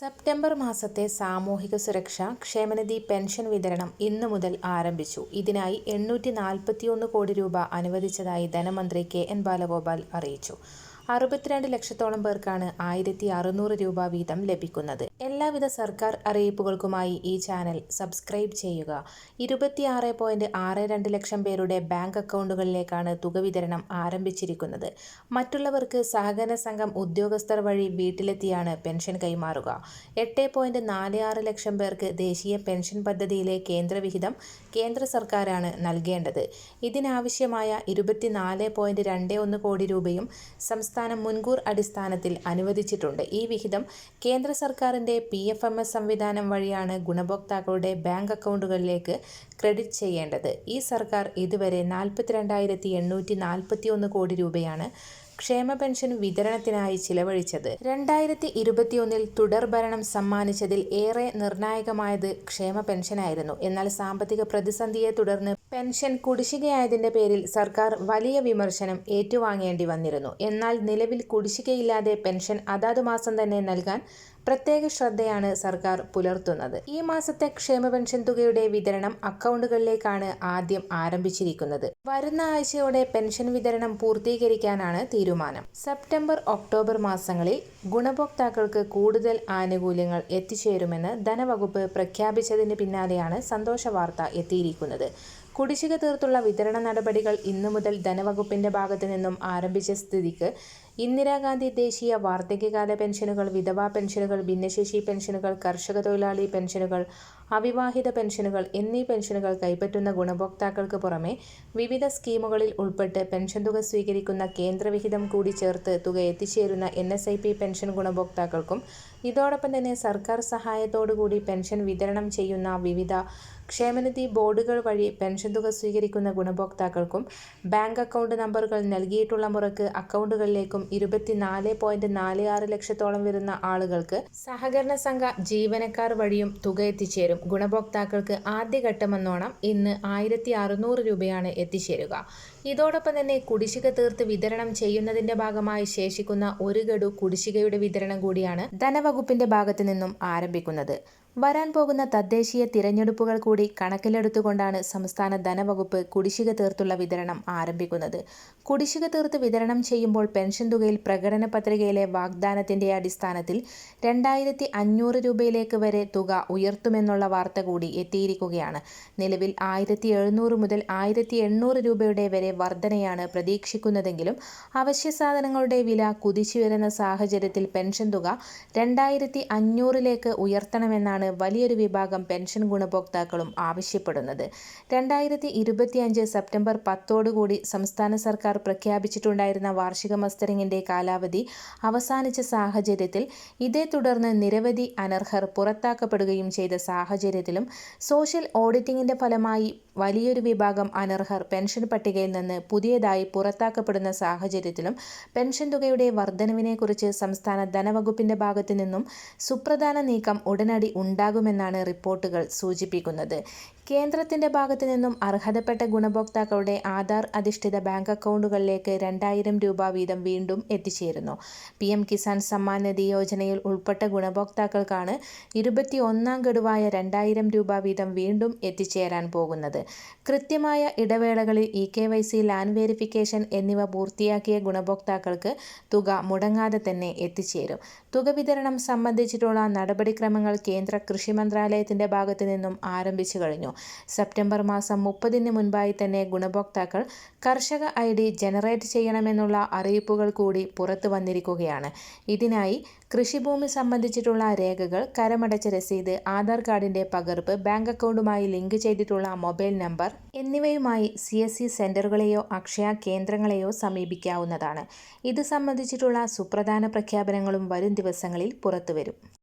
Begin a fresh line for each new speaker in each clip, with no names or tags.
September മാസത്തെ സാമൂഹിക സുരക്ഷ ക്ഷേമനിധി പെൻഷൻ വിതരണം ഇന്ന് മുതൽ ആരംഭിച്ചു ഇതിനായി എണ്ണൂറ്റി നാൽപ്പത്തിയൊന്ന് കോടി രൂപ അനുവദിച്ചതായി ധനമന്ത്രി കെ എൻ ബാലഗോപാൽ അറിയിച്ചു അറുപത്തിരണ്ട് ലക്ഷത്തോളം പേർക്കാണ് ആയിരത്തി അറുന്നൂറ് രൂപ വീതം ലഭിക്കുന്നത് എല്ലാവിധ സർക്കാർ അറിയിപ്പുകൾക്കുമായി ഈ ചാനൽ സബ്സ്ക്രൈബ് ചെയ്യുക ഇരുപത്തിയാറ് ആറ് രണ്ട് ലക്ഷം പേരുടെ ബാങ്ക് അക്കൗണ്ടുകളിലേക്കാണ് തുക വിതരണം ആരംഭിച്ചിരിക്കുന്നത് മറ്റുള്ളവർക്ക് സഹകരണ സംഘം ഉദ്യോഗസ്ഥർ വഴി വീട്ടിലെത്തിയാണ് പെൻഷൻ കൈമാറുക എട്ട് നാല് ആറ് ലക്ഷം പേർക്ക് ദേശീയ പെൻഷൻ പദ്ധതിയിലെ കേന്ദ്രവിഹിതം കേന്ദ്ര സർക്കാരാണ് നൽകേണ്ടത് ഇതിനാവശ്യമായ ഇരുപത്തിനാല് രണ്ട് ഒന്ന് കോടി രൂപയും സംസ്ഥാന സംസ്ഥാനം മുൻകൂർ അടിസ്ഥാനത്തിൽ അനുവദിച്ചിട്ടുണ്ട് ഈ വിഹിതം കേന്ദ്ര സർക്കാരിൻ്റെ പി എഫ് എം എസ് സംവിധാനം വഴിയാണ് ഗുണഭോക്താക്കളുടെ ബാങ്ക് അക്കൗണ്ടുകളിലേക്ക് ക്രെഡിറ്റ് ചെയ്യേണ്ടത് ഈ സർക്കാർ ഇതുവരെ നാൽപ്പത്തിരണ്ടായിരത്തി എണ്ണൂറ്റി കോടി രൂപയാണ് ക്ഷേമ പെൻഷൻ വിതരണത്തിനായി ചിലവഴിച്ചത് രണ്ടായിരത്തി ഇരുപത്തിയൊന്നിൽ തുടർഭരണം സമ്മാനിച്ചതിൽ ഏറെ നിർണായകമായത് ക്ഷേമ പെൻഷനായിരുന്നു എന്നാൽ സാമ്പത്തിക പ്രതിസന്ധിയെ തുടർന്ന് പെൻഷൻ കുടിശ്ശികയായതിന്റെ പേരിൽ സർക്കാർ വലിയ വിമർശനം ഏറ്റുവാങ്ങേണ്ടി വന്നിരുന്നു എന്നാൽ നിലവിൽ കുടിശ്ശികയില്ലാതെ പെൻഷൻ അതാത് മാസം തന്നെ നൽകാൻ പ്രത്യേക ശ്രദ്ധയാണ് സർക്കാർ പുലർത്തുന്നത് ഈ മാസത്തെ ക്ഷേമ പെൻഷൻ തുകയുടെ വിതരണം അക്കൗണ്ടുകളിലേക്കാണ് ആദ്യം ആരംഭിച്ചിരിക്കുന്നത് വരുന്ന ആഴ്ചയോടെ പെൻഷൻ വിതരണം പൂർത്തീകരിക്കാനാണ് തീരുമാനം സെപ്റ്റംബർ ഒക്ടോബർ മാസങ്ങളിൽ ഗുണഭോക്താക്കൾക്ക് കൂടുതൽ ആനുകൂല്യങ്ങൾ എത്തിച്ചേരുമെന്ന് ധനവകുപ്പ് പ്രഖ്യാപിച്ചതിന് പിന്നാലെയാണ് സന്തോഷ വാർത്ത എത്തിയിരിക്കുന്നത് കുടിശ്ശിക തീർത്തുള്ള വിതരണ നടപടികൾ ഇന്നു മുതൽ ധനവകുപ്പിന്റെ ഭാഗത്തു നിന്നും ആരംഭിച്ച സ്ഥിതിക്ക് ഇന്ദിരാഗാന്ധി ദേശീയ വാർദ്ധക്യകാല പെൻഷനുകൾ വിധവാ പെൻഷനുകൾ ഭിന്നശേഷി പെൻഷനുകൾ കർഷക തൊഴിലാളി പെൻഷനുകൾ അവിവാഹിത പെൻഷനുകൾ എന്നീ പെൻഷനുകൾ കൈപ്പറ്റുന്ന ഗുണഭോക്താക്കൾക്ക് പുറമെ വിവിധ സ്കീമുകളിൽ ഉൾപ്പെട്ട് പെൻഷൻ തുക സ്വീകരിക്കുന്ന കേന്ദ്രവിഹിതം കൂടി ചേർത്ത് തുക എത്തിച്ചേരുന്ന N S I P pension ഗുണഭോക്താക്കൾക്കും ഇതോടൊപ്പം തന്നെ സർക്കാർ സഹായത്തോടുകൂടി പെൻഷൻ വിതരണം ചെയ്യുന്ന വിവിധ ക്ഷേമനിധി ബോർഡുകൾ വഴി പെൻഷൻ തുക സ്വീകരിക്കുന്ന ഗുണഭോക്താക്കൾക്കും ബാങ്ക് അക്കൗണ്ട് നമ്പറുകൾ നൽകിയിട്ടുള്ള മുറക്ക് അക്കൗണ്ടുകളിലേക്കും ഇരുപത്തിനാല് പോയിന്റ് നാല് ആറ് ലക്ഷത്തോളം വരുന്ന ആളുകൾക്ക് സഹകരണ സംഘ ജീവനക്കാർ വഴിയും തുക എത്തിച്ചേരും ഗുണഭോക്താക്കൾക്ക് ആദ്യഘട്ടമെന്നോണം ഇന്ന് ആയിരത്തി അറുന്നൂറ് രൂപയാണ് എത്തിച്ചേരുക ഇതോടൊപ്പം തന്നെ കുടിശ്ശിക തീർത്ത് വിതരണം ചെയ്യുന്നതിന്റെ ഭാഗമായി ശേഷിക്കുന്ന ഒരു ഗഡു കുടിശ്ശികയുടെ വിതരണം കൂടിയാണ് ധനവകുപ്പിന്റെ ഭാഗത്തു നിന്നും ആരംഭിക്കുന്നത് വരാൻ പോകുന്ന തദ്ദേശീയ തിരഞ്ഞെടുപ്പുകൾ കൂടി കണക്കിലെടുത്തുകൊണ്ടാണ് സംസ്ഥാന ധനവകുപ്പ് കുടിശ്ശിക തീർത്തുള്ള വിതരണം ആരംഭിക്കുന്നത് കുടിശ്ശിക തീർത്ത് വിതരണം ചെയ്യുമ്പോൾ പെൻഷൻ തുകയിൽ പ്രകടന പത്രികയിലെ വാഗ്ദാനത്തിന്റെ അടിസ്ഥാനത്തിൽ രണ്ടായിരത്തി അഞ്ഞൂറ് രൂപയിലേക്ക് വരെ തുക ഉയർത്തുമെന്നുള്ള വാർത്ത കൂടി എത്തിയിരിക്കുകയാണ് നിലവിൽ ആയിരത്തി എഴുന്നൂറ് മുതൽ ആയിരത്തി എണ്ണൂറ് രൂപയുടെ വരെ വർധനയാണ് പ്രതീക്ഷിക്കുന്നതെങ്കിലും സാധനങ്ങളുടെ വില കുതിച്ചുയരുന്ന സാഹചര്യത്തിൽ പെൻഷൻ തുക രണ്ടായിരത്തി അഞ്ഞൂറിലേക്ക് ഉയർത്തണമെന്നാണ് വലിയൊരു വിഭാഗം പെൻഷൻ ഗുണഭോക്താക്കളും ആവശ്യപ്പെടുന്നത് രണ്ടായിരത്തി ഇരുപത്തിയഞ്ച് സെപ്റ്റംബർ പത്തോടുകൂടി സംസ്ഥാന സർക്കാർ പ്രഖ്യാപിച്ചിട്ടുണ്ടായിരുന്ന വാർഷിക മസ്റ്ററിംഗിൻ്റെ കാലാവധി അവസാനിച്ച സാഹചര്യത്തിൽ ഇതേ തുടർന്ന് നിരവധി അനർഹർ പുറത്താക്കപ്പെടുകയും ചെയ്ത സാഹചര്യത്തിലും സോഷ്യൽ ഓഡിറ്റിംഗിന്റെ ഫലമായി വലിയൊരു വിഭാഗം അനർഹർ പെൻഷൻ പട്ടികയിൽ നിന്ന് പുതിയതായി പുറത്താക്കപ്പെടുന്ന സാഹചര്യത്തിലും പെൻഷൻ തുകയുടെ വർധനവിനെക്കുറിച്ച് സംസ്ഥാന ധനവകുപ്പിന്റെ ഭാഗത്തു നിന്നും സുപ്രധാന നീക്കം ഉടനടി ഉണ്ടാകുമെന്നാണ് റിപ്പോർട്ടുകൾ സൂചിപ്പിക്കുന്നത് കേന്ദ്രത്തിന്റെ ഭാഗത്തു നിന്നും അർഹതപ്പെട്ട ഗുണഭോക്താക്കളുടെ ആധാർ അധിഷ്ഠിത ബാങ്ക് അക്കൗണ്ടുകളിലേക്ക് രണ്ടായിരം രൂപ വീതം വീണ്ടും എത്തിച്ചേരുന്നു പി എം കിസാൻ സമ്മാൻ നിധി യോജനയിൽ ഉൾപ്പെട്ട ഗുണഭോക്താക്കൾക്കാണ് ഇരുപത്തി ഒന്നാം ഗഡുവായ രണ്ടായിരം രൂപ വീതം വീണ്ടും എത്തിച്ചേരാൻ പോകുന്നത് കൃത്യമായ ഇടവേളകളിൽ E K Y C land verification എന്നിവ പൂർത്തിയാക്കിയ ഗുണഭോക്താക്കൾക്ക് തുക മുടങ്ങാതെ തന്നെ എത്തിച്ചേരും തുക വിതരണം സംബന്ധിച്ചിട്ടുള്ള നടപടിക്രമങ്ങൾ കേന്ദ്ര കൃഷി മന്ത്രാലയത്തിന്റെ ഭാഗത്തു നിന്നും ആരംഭിച്ചു കഴിഞ്ഞു സെപ്റ്റംബർ മാസം മുപ്പതിന് മുൻപായി തന്നെ ഗുണഭോക്താക്കൾ കർഷക ഐ ഡി ജനറേറ്റ് ചെയ്യണമെന്നുള്ള അറിയിപ്പുകൾ കൂടി പുറത്തു വന്നിരിക്കുകയാണ് ഇതിനായി കൃഷിഭൂമി സംബന്ധിച്ചിട്ടുള്ള രേഖകൾ കരമടച്ച രസീത് ആധാർ കാർഡിൻ്റെ പകർപ്പ് ബാങ്ക് അക്കൗണ്ടുമായി ലിങ്ക് ചെയ്തിട്ടുള്ള മൊബൈൽ നമ്പർ എന്നിവയുമായി സി എസ് സി സെൻ്ററുകളെയോ അക്ഷയ കേന്ദ്രങ്ങളെയോ സമീപിക്കാവുന്നതാണ് ഇത് സംബന്ധിച്ചിട്ടുള്ള സുപ്രധാന പ്രഖ്യാപനങ്ങളും വരും ദിവസങ്ങളിൽ പുറത്തുവരും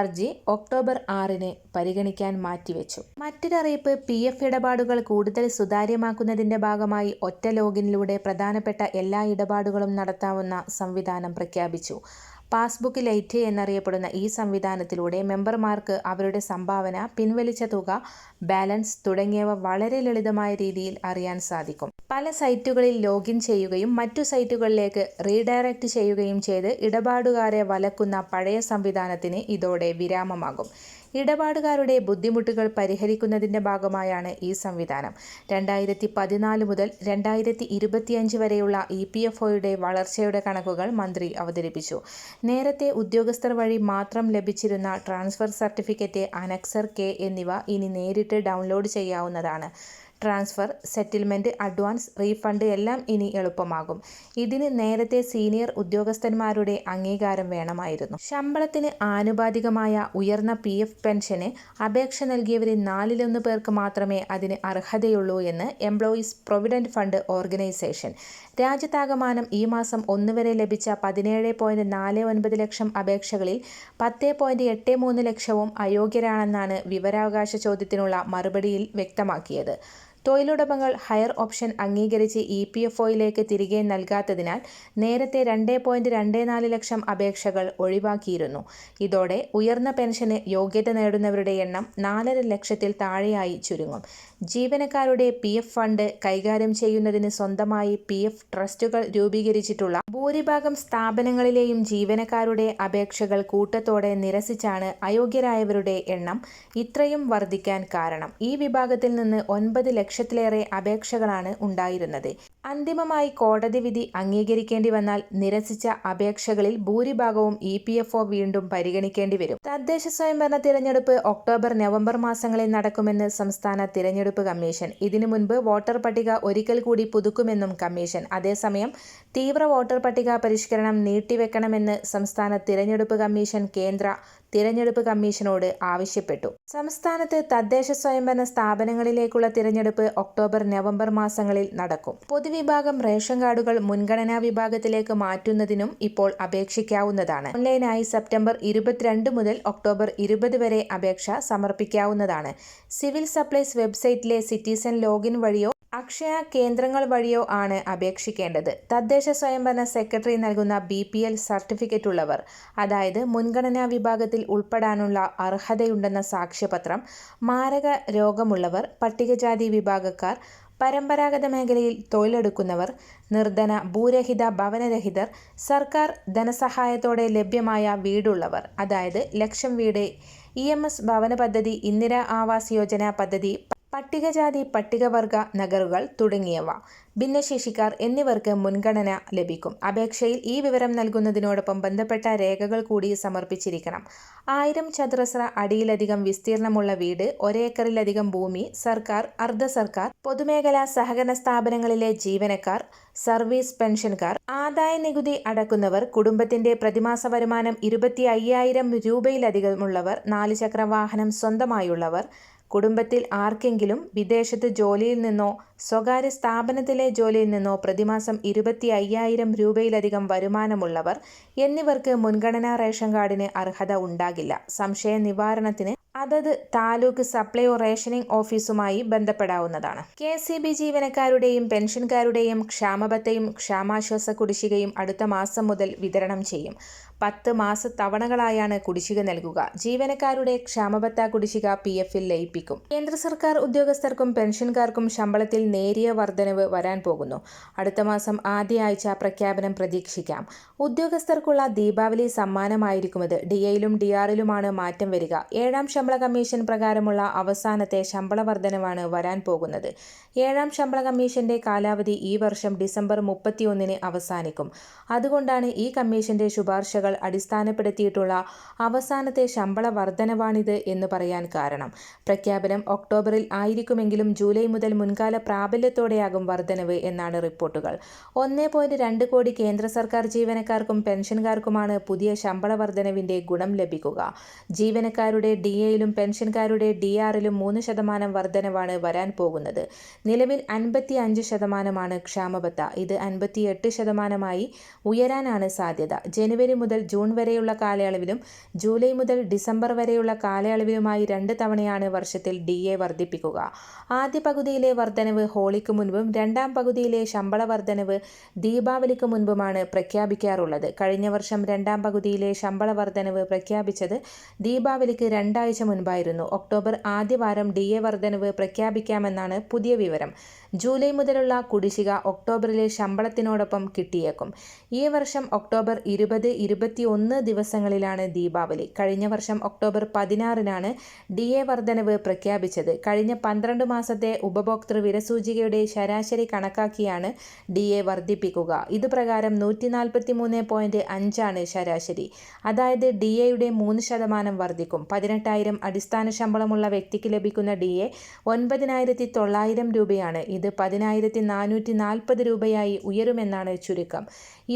ഹർജി ഒക്ടോബർ ആറിന് പരിഗണിക്കാൻ മാറ്റിവെച്ചു മറ്റൊരറിയിപ്പ് പി എഫ് ഇടപാടുകൾ കൂടുതൽ സുതാര്യമാക്കുന്നതിന്റെ ഭാഗമായി ഒറ്റ ലോഗിനിലൂടെ പ്രധാനപ്പെട്ട എല്ലാ ഇടപാടുകളും നടത്താവുന്ന സംവിധാനം പ്രഖ്യാപിച്ചു പാസ്ബുക്ക് ലൈറ്റ് എന്നറിയപ്പെടുന്ന ഈ സംവിധാനത്തിലൂടെ മെമ്പർമാർക്ക് അവരുടെ സംഭാവന പിൻവലിച്ച തുക ബാലൻസ് തുടങ്ങിയവ വളരെ ലളിതമായ രീതിയിൽ അറിയാൻ സാധിക്കും പല സൈറ്റുകളിൽ ലോഗിൻ ചെയ്യുകയും മറ്റു സൈറ്റുകളിലേക്ക് റീഡയറക്റ്റ് ചെയ്യുകയും ചെയ്ത് ഇടപാടുകാരെ വലക്കുന്ന പഴയ സംവിധാനത്തിന് ഇതോടെ വിരാമമാകും ഇടപാടുകാരുടെ ബുദ്ധിമുട്ടുകൾ പരിഹരിക്കുന്നതിൻ്റെ ഭാഗമായാണ് ഈ സംവിധാനം രണ്ടായിരത്തി പതിനാല് മുതൽ രണ്ടായിരത്തി ഇരുപത്തിയഞ്ച് വരെയുള്ള ഇ പി എഫ് ഒയുടെ വളർച്ചയുടെ കണക്കുകൾ മന്ത്രി അവതരിപ്പിച്ചു നേരത്തെ ഉദ്യോഗസ്ഥർ വഴി മാത്രം ലഭിച്ചിരുന്ന ട്രാൻസ്ഫർ സർട്ടിഫിക്കറ്റ് അനക്സർ കെ എന്നിവ ഇനി നേരിട്ട് ഡൗൺലോഡ് ചെയ്യാവുന്നതാണ് ട്രാൻസ്ഫർ സെറ്റിൽമെൻ്റ് അഡ്വാൻസ് റീഫണ്ട് എല്ലാം ഇനി എളുപ്പമാകും ഇതിന് നേരത്തെ സീനിയർ ഉദ്യോഗസ്ഥന്മാരുടെ അംഗീകാരം വേണമായിരുന്നു ശമ്പളത്തിന് ആനുപാതികമായ ഉയർന്ന പി എഫ് പെൻഷന് അപേക്ഷ നൽകിയവരിൽ നാലിലൊന്ന് പേർക്ക് മാത്രമേ അതിന് അർഹതയുള്ളൂ എന്ന് എംപ്ലോയീസ് പ്രൊവിഡൻറ്റ് ഫണ്ട് ഓർഗനൈസേഷൻ രാജ്യത്താകമാനം ഈ മാസം ഒന്ന് വരെ ലഭിച്ച പതിനേഴ് പോയിൻറ്റ് നാല് ഒൻപത് ലക്ഷം അപേക്ഷകളിൽ പത്ത് പോയിൻറ്റ് എട്ട് മൂന്ന് ലക്ഷവും അയോഗ്യരാണെന്നാണ് വിവരാവകാശ ചോദ്യത്തിനുള്ള മറുപടിയിൽ വ്യക്തമാക്കിയത് തൊഴിലുടമകൾ ഹയർ ഓപ്ഷൻ അംഗീകരിച്ച് ഇ പി എഫ് ഒയിലേക്ക് തിരികെ നൽകാത്തതിനാൽ നേരത്തെ രണ്ട് പോയിൻറ്റ് രണ്ട് നാല് ലക്ഷം അപേക്ഷകൾ ഒഴിവാക്കിയിരുന്നു ഇതോടെ ഉയർന്ന പെൻഷന് യോഗ്യത നേടുന്നവരുടെ എണ്ണം നാലര ലക്ഷത്തിൽ താഴെയായി ചുരുങ്ങും ജീവനക്കാരുടെ പി എഫ് ഫണ്ട് കൈകാര്യം ചെയ്യുന്നതിന് സ്വന്തമായി പി എഫ് ട്രസ്റ്റുകൾ രൂപീകരിച്ചിട്ടുള്ള ഭൂരിഭാഗം സ്ഥാപനങ്ങളിലെയും ജീവനക്കാരുടെ അപേക്ഷകൾ കൂട്ടത്തോടെ നിരസിച്ചാണ് അയോഗ്യരായവരുടെ എണ്ണം ഇത്രയും വർദ്ധിക്കാൻ കാരണം ഈ വിഭാഗത്തിൽ നിന്ന് ഒൻപത് ലക്ഷത്തിലേറെ അപേക്ഷകളാണ് ഉണ്ടായിരുന്നത് അന്തിമമായി കോടതി വിധി അംഗീകരിക്കേണ്ടി വന്നാൽ നിരസിച്ച അപേക്ഷകളിൽ ഭൂരിഭാഗവും ഇ പി എഫ് ഒ വീണ്ടും പരിഗണിക്കേണ്ടി വരും തദ്ദേശ സ്വയംഭരണ തിരഞ്ഞെടുപ്പ് ഒക്ടോബർ നവംബർ മാസങ്ങളിൽ നടക്കുമെന്ന് സംസ്ഥാന തിരഞ്ഞെടുപ്പ് കമ്മീഷൻ ഇതിനു മുൻപ് വോട്ടർ പട്ടിക ഒരിക്കൽ കൂടി പുതുക്കുമെന്നും കമ്മീഷൻ അതേസമയം തീവ്ര വോട്ടർ പട്ടിക പരിഷ്കരണം നീട്ടിവെക്കണമെന്ന് സംസ്ഥാന തിരഞ്ഞെടുപ്പ് കമ്മീഷൻ കേന്ദ്ര തിരഞ്ഞെടുപ്പ് കമ്മീഷനോട് ആവശ്യപ്പെട്ടു സംസ്ഥാനത്ത് തദ്ദേശ സ്വയംഭരണ സ്ഥാപനങ്ങളിലേക്കുള്ള തിരഞ്ഞെടുപ്പ് ഒക്ടോബർ നവംബർ മാസങ്ങളിൽ നടക്കും പൊതുവിഭാഗം റേഷൻ കാർഡുകൾ മുൻഗണനാ വിഭാഗത്തിലേക്ക് മാറ്റുന്നതിനും ഇപ്പോൾ അപേക്ഷിക്കാവുന്നതാണ് ഓൺലൈനായി സെപ്റ്റംബർ ഇരുപത്തിരണ്ട് മുതൽ ഒക്ടോബർ ഇരുപത് വരെ അപേക്ഷ സമർപ്പിക്കാവുന്നതാണ് സിവിൽ സപ്ലൈസ് വെബ്സൈറ്റിലെ സിറ്റിസൺ ലോഗിൻ വഴിയോ അക്ഷയ കേന്ദ്രങ്ങൾ വഴിയോ ആണ് അപേക്ഷിക്കേണ്ടത് തദ്ദേശ സ്വയംഭരണ സെക്രട്ടറി നൽകുന്ന ബി പി എൽ സർട്ടിഫിക്കറ്റ് ഉള്ളവർ അതായത് മുൻഗണനാ വിഭാഗത്തിൽ ഉൾപ്പെടാനുള്ള അർഹതയുണ്ടെന്ന സാക്ഷ്യപത്രം മാരക രോഗമുള്ളവർ പട്ടികജാതി വിഭാഗക്കാർ പരമ്പരാഗത മേഖലയിൽ തൊഴിലെടുക്കുന്നവർ നിർധന ഭൂരഹിത ഭവനരഹിതർ സർക്കാർ ധനസഹായത്തോടെ ലഭ്യമായ വീടുള്ളവർ അതായത് ലക്ഷം വീട് ഇ എം എസ് ഭവന പദ്ധതി ഇന്ദിരാ ആവാസ് യോജന പദ്ധതി പട്ടികജാതി പട്ടികവർഗ നഗറുകൾ തുടങ്ങിയവ ഭിന്നശേഷിക്കാർ എന്നിവർക്ക് മുൻഗണന ലഭിക്കും അപേക്ഷയിൽ ഈ വിവരം നൽകുന്നതിനോടൊപ്പം ബന്ധപ്പെട്ട രേഖകൾ കൂടി സമർപ്പിച്ചിരിക്കണം ആയിരം ചതുരശ്ര അടിയിലധികം വിസ്തീർണമുള്ള വീട് ഒരേക്കറിലധികം ഭൂമി സർക്കാർ അർദ്ധ സർക്കാർ പൊതുമേഖലാ സഹകരണ സ്ഥാപനങ്ങളിലെ ജീവനക്കാർ സർവീസ് പെൻഷൻകാർ ആദായ നികുതി അടക്കുന്നവർ കുടുംബത്തിന്റെ പ്രതിമാസ വരുമാനം ഇരുപത്തി അയ്യായിരം രൂപയിലധികമുള്ളവർ നാല് ചക്ര വാഹനം സ്വന്തമായുള്ളവർ കുടുംബത്തിൽ ആർക്കെങ്കിലും വിദേശത്ത് ജോലിയിൽ നിന്നോ സ്വകാര്യ സ്ഥാപനത്തിലെ ജോലിയിൽ നിന്നോ പ്രതിമാസം ഇരുപത്തി അയ്യായിരം രൂപയിലധികം വരുമാനമുള്ളവർ എന്നിവർക്ക് മുൻഗണനാ റേഷൻ കാർഡിന് അർഹത ഉണ്ടാകില്ല സംശയ നിവാരണത്തിന് അതത് താലൂക്ക് സപ്ലൈയോ റേഷനിംഗ് ഓഫീസുമായി ബന്ധപ്പെടാവുന്നതാണ് കെ സി ബി ജീവനക്കാരുടെയും പെൻഷൻകാരുടെയും ക്ഷാമബത്തയും ക്ഷാമാശ്വാസ കുടിശ്ശികയും അടുത്ത മാസം മുതൽ വിതരണം ചെയ്യും പത്ത് മാസ തവണകളായാണ് കുടിശ്ശിക നൽകുക ജീവനക്കാരുടെ ക്ഷാമബത്ത കുടിശ്ശിക പി എഫിൽ ലയിപ്പിക്കും കേന്ദ്ര സർക്കാർ ഉദ്യോഗസ്ഥർക്കും പെൻഷൻകാർക്കും ശമ്പളത്തിൽ നേരിയ വർധനവ് വരാൻ പോകുന്നു അടുത്ത മാസം ആദ്യ ആഴ്ച പ്രഖ്യാപനം പ്രതീക്ഷിക്കാം ഉദ്യോഗസ്ഥർക്കുള്ള ദീപാവലി സമ്മാനമായിരിക്കും ഇത് ഡി എയിലും ഡി ആറിലുമാണ് മാറ്റം വരിക ഏഴാം ശമ്പള കമ്മീഷൻ പ്രകാരമുള്ള അവസാനത്തെ ശമ്പള വർധനവാണ് വരാൻ പോകുന്നത് ഏഴാം ശമ്പള കമ്മീഷന്റെ കാലാവധി ഈ വർഷം ഡിസംബർ മുപ്പത്തിയൊന്നിന് അവസാനിക്കും അതുകൊണ്ടാണ് ഈ കമ്മീഷന്റെ ശുപാർശകൾ അടിസ്ഥാനപ്പെടുത്തിയിട്ടുള്ള അവസാനത്തെ ശമ്പള വർധനവാണിത് എന്ന് പറയാൻ കാരണം പ്രഖ്യാപനം ഒക്ടോബറിൽ ആയിരിക്കുമെങ്കിലും ജൂലൈ മുതൽ മുൻകാല പ്രാബല്യത്തോടെയാകും വർധനവ് എന്നാണ് റിപ്പോർട്ടുകൾ ഒന്നേ കോടി കേന്ദ്ര സർക്കാർ ജീവനക്കാർക്കും പെൻഷൻകാർക്കുമാണ് പുതിയ ശമ്പള വർധനവിന്റെ ഗുണം ലഭിക്കുക ജീവനക്കാരുടെ ഡി എ ഡിഎയിലും പെൻഷൻകാരുടെ ഡി ആറിലും മൂന്ന് ശതമാനം വർധനവാണ് വരാൻ പോകുന്നത് നിലവിൽ അൻപത്തി അഞ്ച് ശതമാനമാണ് ക്ഷാമബത്ത ഇത് അൻപത്തി എട്ട് ശതമാനമായി ഉയരാനാണ് സാധ്യത ജനുവരി മുതൽ ജൂൺ വരെയുള്ള കാലയളവിലും ജൂലൈ മുതൽ ഡിസംബർ വരെയുള്ള കാലയളവിലുമായി രണ്ട് തവണയാണ് വർഷത്തിൽ ഡി എ വർദ്ധിപ്പിക്കുക ആദ്യ പകുതിയിലെ വർധനവ് ഹോളിക്ക് മുൻപും രണ്ടാം പകുതിയിലെ ശമ്പള വർധനവ് ദീപാവലിക്ക് മുൻപുമാണ് പ്രഖ്യാപിക്കാറുള്ളത് കഴിഞ്ഞ വർഷം രണ്ടാം പകുതിയിലെ ശമ്പള വർധനവ് പ്രഖ്യാപിച്ചത് ദീപാവലിക്ക് രണ്ടാഴ്ച ഒരാഴ്ച മുൻപായിരുന്നു ഒക്ടോബർ ആദ്യവാരം ഡി എ വർധനവ് പ്രഖ്യാപിക്കാമെന്നാണ് പുതിയ വിവരം ജൂലൈ മുതലുള്ള കുടിശ്ശിക ഒക്ടോബറിലെ ശമ്പളത്തിനോടൊപ്പം കിട്ടിയേക്കും ഈ വർഷം ഒക്ടോബർ ഇരുപത് ഇരുപത്തിയൊന്ന് ദിവസങ്ങളിലാണ് ദീപാവലി കഴിഞ്ഞ വർഷം ഒക്ടോബർ പതിനാറിനാണ് ഡി എ വർധനവ് പ്രഖ്യാപിച്ചത് കഴിഞ്ഞ പന്ത്രണ്ട് മാസത്തെ ഉപഭോക്തൃ വിരസൂചികയുടെ ശരാശരി കണക്കാക്കിയാണ് ഡി എ വർദ്ധിപ്പിക്കുക ഇത് പ്രകാരം നൂറ്റി നാൽപ്പത്തി മൂന്ന് പോയിന്റ് അഞ്ചാണ് ശരാശരി അതായത് ഡി എയുടെ മൂന്ന് ശതമാനം വർദ്ധിക്കും പതിനെട്ടായിരം ആയിരം അടിസ്ഥാന ശമ്പളമുള്ള വ്യക്തിക്ക് ലഭിക്കുന്ന ഡി എ ഒൻപതിനായിരത്തി തൊള്ളായിരം രൂപയാണ് ഇത് പതിനായിരത്തി നാനൂറ്റി നാൽപ്പത് രൂപയായി ഉയരുമെന്നാണ് ചുരുക്കം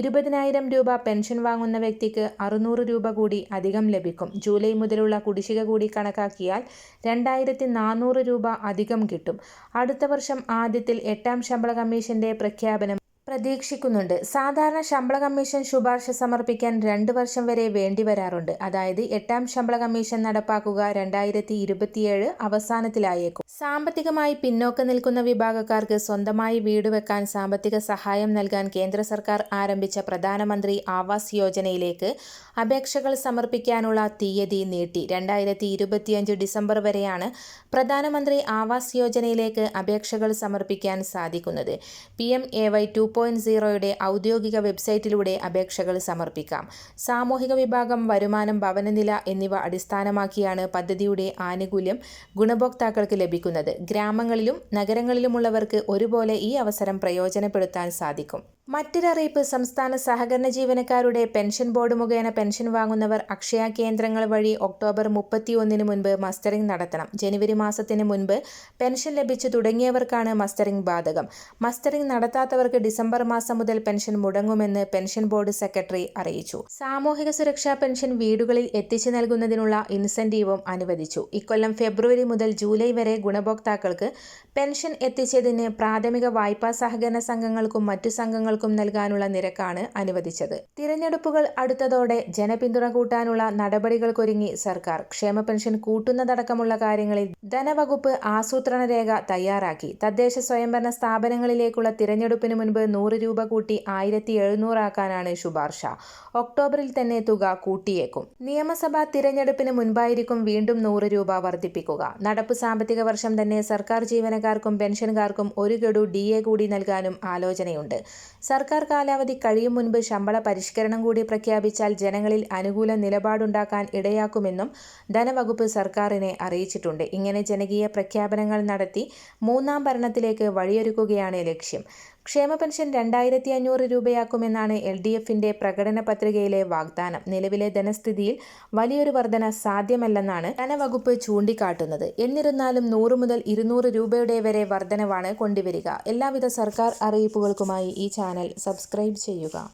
ഇരുപതിനായിരം രൂപ പെൻഷൻ വാങ്ങുന്ന വ്യക്തിക്ക് അറുന്നൂറ് രൂപ കൂടി അധികം ലഭിക്കും ജൂലൈ മുതലുള്ള കുടിശ്ശിക കൂടി കണക്കാക്കിയാൽ രണ്ടായിരത്തി നാനൂറ് രൂപ അധികം കിട്ടും അടുത്ത വർഷം ആദ്യത്തിൽ എട്ടാം ശമ്പള കമ്മീഷന്റെ പ്രഖ്യാപനം പ്രതീക്ഷിക്കുന്നുണ്ട് സാധാരണ ശമ്പള കമ്മീഷൻ ശുപാർശ സമർപ്പിക്കാൻ രണ്ട് വർഷം വരെ വേണ്ടി വരാറുണ്ട് അതായത് എട്ടാം ശമ്പള കമ്മീഷൻ നടപ്പാക്കുക രണ്ടായിരത്തി ഇരുപത്തിയേഴ് അവസാനത്തിലായേക്കും സാമ്പത്തികമായി പിന്നോക്കം നിൽക്കുന്ന വിഭാഗക്കാർക്ക് സ്വന്തമായി വീട് വെക്കാൻ സാമ്പത്തിക സഹായം നൽകാൻ കേന്ദ്ര സർക്കാർ ആരംഭിച്ച പ്രധാനമന്ത്രി ആവാസ് യോജനയിലേക്ക് അപേക്ഷകൾ സമർപ്പിക്കാനുള്ള തീയതി നീട്ടി രണ്ടായിരത്തി ഇരുപത്തിയഞ്ച് ഡിസംബർ വരെയാണ് പ്രധാനമന്ത്രി ആവാസ് യോജനയിലേക്ക് അപേക്ഷകൾ സമർപ്പിക്കാൻ സാധിക്കുന്നത് P M A Y two point സീറോയുടെ ഔദ്യോഗിക വെബ്സൈറ്റിലൂടെ അപേക്ഷകൾ സമർപ്പിക്കാം സാമൂഹിക വിഭാഗം വരുമാനം ഭവനനില എന്നിവ അടിസ്ഥാനമാക്കിയാണ് പദ്ധതിയുടെ ആനുകൂല്യം ഗുണഭോക്താക്കൾക്ക് ലഭിക്കുന്നത് ഗ്രാമങ്ങളിലും നഗരങ്ങളിലുമുള്ളവർക്ക് ഒരുപോലെ ഈ അവസരം പ്രയോജനപ്പെടുത്താൻ സാധിക്കും മറ്റൊരറിയിപ്പ് സംസ്ഥാന സഹകരണ ജീവനക്കാരുടെ പെൻഷൻ ബോർഡ് മുഖേന പെൻഷൻ വാങ്ങുന്നവർ അക്ഷയ കേന്ദ്രങ്ങൾ വഴി ഒക്ടോബർ മുപ്പത്തിയൊന്നിന് മുൻപ് മസ്റ്ററിംഗ് നടത്തണം ജനുവരി മാസത്തിന് മുൻപ് പെൻഷൻ ലഭിച്ചു തുടങ്ങിയവർക്കാണ് മസ്റ്ററിംഗ് ബാധകം മസ്റ്ററിംഗ് നടത്താത്തവർക്ക് ഡിസംബർ മാസം മുതൽ പെൻഷൻ മുടങ്ങുമെന്ന് പെൻഷൻ ബോർഡ് സെക്രട്ടറി അറിയിച്ചു സാമൂഹിക സുരക്ഷാ പെൻഷൻ വീടുകളിൽ എത്തിച്ചു നൽകുന്നതിനുള്ള ഇൻസെന്റീവും അനുവദിച്ചു ഇക്കൊല്ലം ഫെബ്രുവരി മുതൽ ജൂലൈ വരെ ഗുണഭോക്താക്കൾക്ക് പെൻഷൻ എത്തിച്ചതിന് പ്രാഥമിക വായ്പാ സഹകരണ സംഘങ്ങൾക്കും മറ്റു സംഘങ്ങൾക്കും സ്ഥാപനങ്ങൾക്കും നൽകാനുള്ള നിരക്കാണ് അനുവദിച്ചത് തിരഞ്ഞെടുപ്പുകൾ അടുത്തതോടെ ജനപിന്തുണ കൂട്ടാനുള്ള നടപടികൾക്കൊരുങ്ങി സർക്കാർ ക്ഷേമ പെൻഷൻ കൂട്ടുന്നതടക്കമുള്ള കാര്യങ്ങളിൽ ധനവകുപ്പ് ആസൂത്രണ രേഖ തയ്യാറാക്കി തദ്ദേശ സ്വയംഭരണ സ്ഥാപനങ്ങളിലേക്കുള്ള തിരഞ്ഞെടുപ്പിന് മുൻപ് നൂറ് രൂപ കൂട്ടി ആയിരത്തി എഴുന്നൂറാക്കാനാണ് ശുപാർശ ഒക്ടോബറിൽ തന്നെ തുക കൂട്ടിയേക്കും നിയമസഭാ തിരഞ്ഞെടുപ്പിന് മുൻപായിരിക്കും വീണ്ടും നൂറ് രൂപ വർദ്ധിപ്പിക്കുക നടപ്പ് സാമ്പത്തിക വർഷം തന്നെ സർക്കാർ ജീവനക്കാർക്കും പെൻഷൻകാർക്കും ഒരു ഗഡു ഡി എ കൂടി നൽകാനും ആലോചനയുണ്ട് സർക്കാർ കാലാവധി കഴിയും മുൻപ് ശമ്പള പരിഷ്കരണം കൂടി പ്രഖ്യാപിച്ചാൽ ജനങ്ങളിൽ അനുകൂല നിലപാടുണ്ടാക്കാൻ ഇടയാക്കുമെന്നും ധനവകുപ്പ് സർക്കാരിനെ അറിയിച്ചിട്ടുണ്ട് ഇങ്ങനെ ജനകീയ പ്രഖ്യാപനങ്ങൾ നടത്തി മൂന്നാം ഭരണത്തിലേക്ക് വഴിയൊരുക്കുകയാണ് ലക്ഷ്യം ക്ഷേമ പെൻഷൻ രണ്ടായിരത്തി അഞ്ഞൂറ് രൂപയാക്കുമെന്നാണ് എൽ ഡി എഫിന്റെ പ്രകടന പത്രികയിലെ വാഗ്ദാനം നിലവിലെ ധനസ്ഥിതിയിൽ വലിയൊരു വർധന സാധ്യമല്ലെന്നാണ് ധനവകുപ്പ് ചൂണ്ടിക്കാട്ടുന്നത് എന്നിരുന്നാലും നൂറ് മുതൽ ഇരുന്നൂറ് രൂപയുടെ വരെ വർധനവാണ് കൊണ്ടുവരിക എല്ലാവിധ സർക്കാർ അറിയിപ്പുകൾക്കുമായി ഈ ചാനൽ സബ്സ്ക്രൈബ് ചെയ്യുക